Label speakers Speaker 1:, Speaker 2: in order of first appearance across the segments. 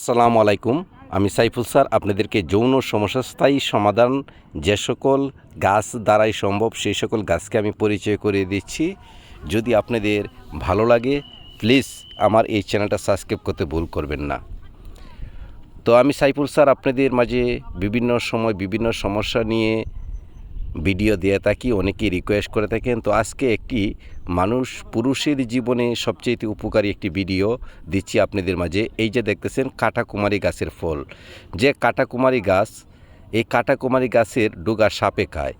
Speaker 1: আসসালামু আলাইকুম। আমি সাইফুল স্যার, আপনাদেরকে যৌন সমস্যা স্থায়ী সমাধান যে সকল গাছ দ্বারাই সম্ভব সেই সকল গাছকে আমি পরিচয় করিয়ে দিচ্ছি। যদি আপনাদের ভালো লাগে, প্লিজ আমার এই চ্যানেলটা সাবস্ক্রাইব করতে ভুল করবেন না। তো আমি সাইফুল স্যার, আপনাদের মাঝে বিভিন্ন সময় বিভিন্ন সমস্যা নিয়ে ভিডিও দিয়ে থাকি, অনেকেই রিকোয়েস্ট করে থাকেন। তো আজকে একটি মানুষ, পুরুষের জীবনে সবচেয়ে উপকারী একটি ভিডিও দিচ্ছি আপনাদের মাঝে। এই যে দেখতেছেন, কাটাকুমারী গাছের ফল। যে কাটাকুমারী গাছ, এই কাটাকুমারী গাছের ডোগা সাপে খায়।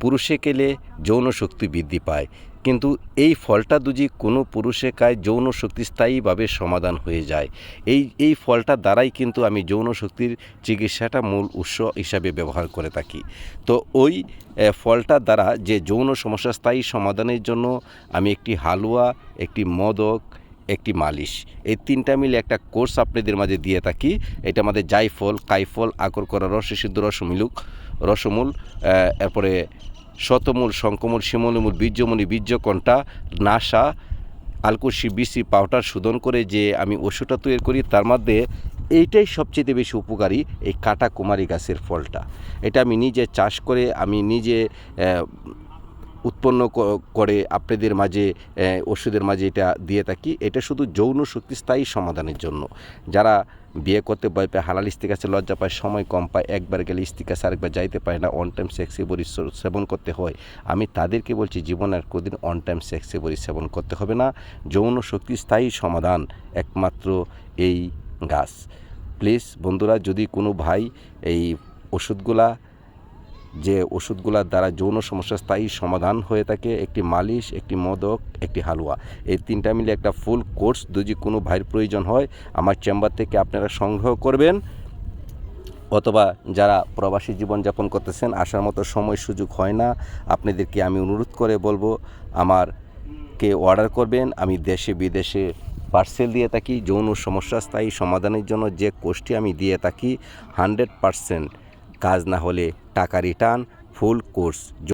Speaker 1: পুরুষে কেলে যৌন শক্তি বৃদ্ধি পায়। কিন্তু এই ফলটা যদি কোনো পুরুষে খায় যৌন শক্তি স্থায়ীভাবে সমাধান হয়ে যায়। এই এই ফলটা দ্বারাই কিন্তু আমি যৌন শক্তির চিকিৎসাটা মূল উৎস হিসাবে ব্যবহার করে থাকি। তো ওই এ, ফলটার দ্বারা যে যৌন সমস্যা স্থায়ী সমাধানের জন্য আমি একটি হালুয়া একটি মদক একটি মালিশ এই তিনটা মিলে একটা কোর্স আপনাদের মাঝে দিয়ে থাকি। এটা আমাদের জাইফল কাইফল আকর করা রস সিদ্ধ রসমিলুক রসমূল এরপরে শতমূল শঙ্কমূল শিমলিমূল, বীর্যমণি, বীর্যকণ্ঠা, নাসা আলকুশি বিসি পাউডার শোধন করে যে আমি ওষুধটা তৈরি করি, তার মধ্যে এইটাই সবচেয়ে বেশি উপকারী এই কাটা কুমারী গাছের ফলটা। এটা আমি নিজে চাষ করে, আমি নিজে উৎপন্ন করে আপনাদের মাঝে ওষুধের মাঝে এটা দিয়ে থাকি। এটা শুধু যৌন শক্তি স্থায়ী সমাধানের জন্য। যারা বিয়ে করতে ভয় পায়, হালাল স্ত্রী কাছে লজ্জা পায়, সময় কম পায়, একবার গেলে স্ত্রী কাছে আরেকবার যাইতে পারে না অন টাইম সেক্সি বড়ি সেবন করতে হয়। আমি তাদেরকে বলছি, জীবনে আর কোনোদিন অন টাইম সেক্সি বড়ি সেবন করতে হবে না। যৌন শক্তি স্থায়ী সমাধান একমাত্র এই গাছ। প্লিজ বন্ধুরা, যদি কোনো ভাই এই ওষুধগুলা যে ওষুধগুলোর দ্বারা যৌন সমস্যা স্থায়ী সমাধান হয়ে থাকে, একটি মালিশ, একটি মদক, একটি হালুয়া। এই তিনটা মিলে একটা ফুল কোর্স যদি কোনো ভাইয়ের প্রয়োজন হয়, আমার চেম্বার থেকে আপনারা সংগ্রহ করবেন। অথবা যারা প্রবাসী জীবনযাপন করতেছেন, আসার মতো সময় সুযোগ হয় না, আপনাদেরকে আমি অনুরোধ করে বলব আমার কে অর্ডার করবেন। আমি দেশে বিদেশে পার্সেল দিয়ে থাকি, যৌন সমস্যা স্থায়ী সমাধানের জন্য যে কোর্সটি আমি দিয়ে থাকি, হান্ড্রেড পারসেন্ট কাজ না হলে টাকা রিটার্ন ফুল কোর্স